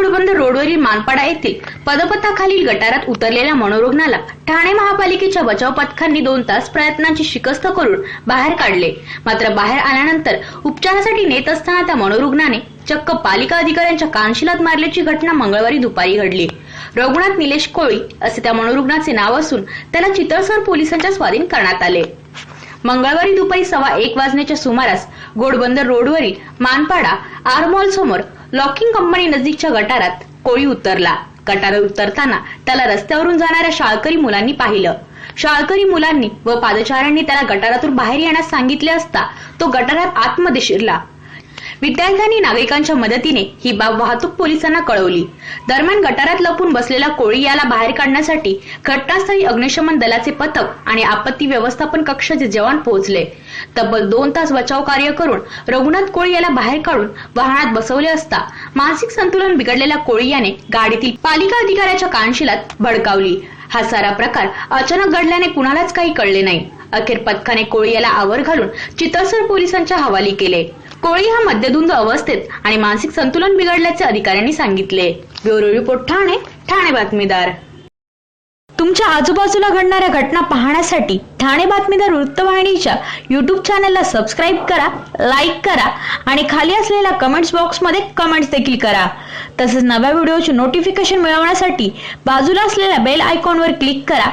रोडवरील मानपाडा येथील पदपथाखालील गटारात उतरलेल्या मनोरुग्णाला ठाणे महापालिकेच्या बचाव पथकांनी दोन तास प्रयत्नांची शिकस्त करून बाहेर काढले. मात्र बाहेर आल्यानंतर उपचारासाठी नेत असताना त्या मनोरुग्णाने चक्क पालिका अधिकाऱ्यांच्या कानशिलात मारल्याची घटना मंगळवारी दुपारी घडली. रघुनाथ निलेश कोळी असे त्या मनोरुग्णाचे नाव असून त्याला चितळसर पोलिसांच्या स्वाधीन करण्यात आले. मंगळवारी दुपारी सव्वा एक वाजण्याच्या सुमारास घोडबंदर रोडवरील मानपाडा आरमॉल समोर लॉकिंग कंपनी नजीकच्या गटारात कोळी उतरला. गटारात उतरताना त्याला रस्त्यावरून जाणाऱ्या शाळकरी मुलांनी पाहिलं. शाळकरी मुलांनी व पादचाऱ्यांनी त्याला गटारातून बाहेर येण्यास सांगितले असता तो गटारात आतमध्ये शिरला. विद्यार्थ्यांनी नागरिकांच्या मदतीने ही बाब वाहतूक पोलिसांना कळवली. दरम्यान गटारात लपून बसलेला कोळी याला बाहेर काढण्यासाठी घटनास्थळी अग्निशमन दलाचे पथक आणि आपत्ती व्यवस्थापन कक्षाचे जवान पोहोचले. तब्बल दोन तास बचाव कार्य करून रघुनाथ कोळी याला बाहेर काढून वाहनात बसवले असता मानसिक संतुलन बिघडलेल्या कोळी याने गाडीतील पालिका अधिकाऱ्याच्या कानशिलात भडकावली. हा सारा प्रकार अचानक घडल्याने कुणालाच काही कळले नाही. अखेर पथकाने कोळी याला आवर घालून चितळसर पोलिसांच्या हवाली केले. कोळी हा मद्यधुंद अवस्थेत आणि मानसिक संतुलन बिघडल्याचे अधिकाऱ्यांनी सांगितले. ब्युरो रिपोर्ट ठाणे ठाणे बातमीदार. तुमच्या आजूबाजूला घडणाऱ्या घटना पाहण्यासाठी ठाणे बातमीदार वृत्तवाहिनीच्या युट्यूब चॅनलला सबस्क्राईब करा लाईक करा आणि खाली असलेल्या कमेंट्स बॉक्समध्ये कमेंट्स देखील करा. तसेच नव्या व्हिडिओचे नोटिफिकेशन मिळवण्यासाठी बाजूला असलेल्या बेल आयकॉनवर क्लिक करा.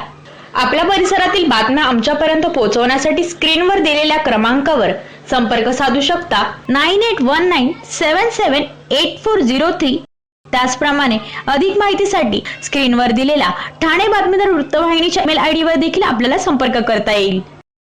आपल्या परिसरातील बातम्या आमच्यापर्यंत पोहोचवण्यासाठी स्क्रीनवर दिलेल्या क्रमांकावर संपर्क साधू शकता. Nine eight one nine seven seven eight four zero three त्याचप्रमाणे अधिक माहितीसाठी स्क्रीनवर दिलेला ठाणे बातमीदार वृत्तवाहिनीच्या मेल आयडीवर देखील आपल्याला संपर्क करता येईल.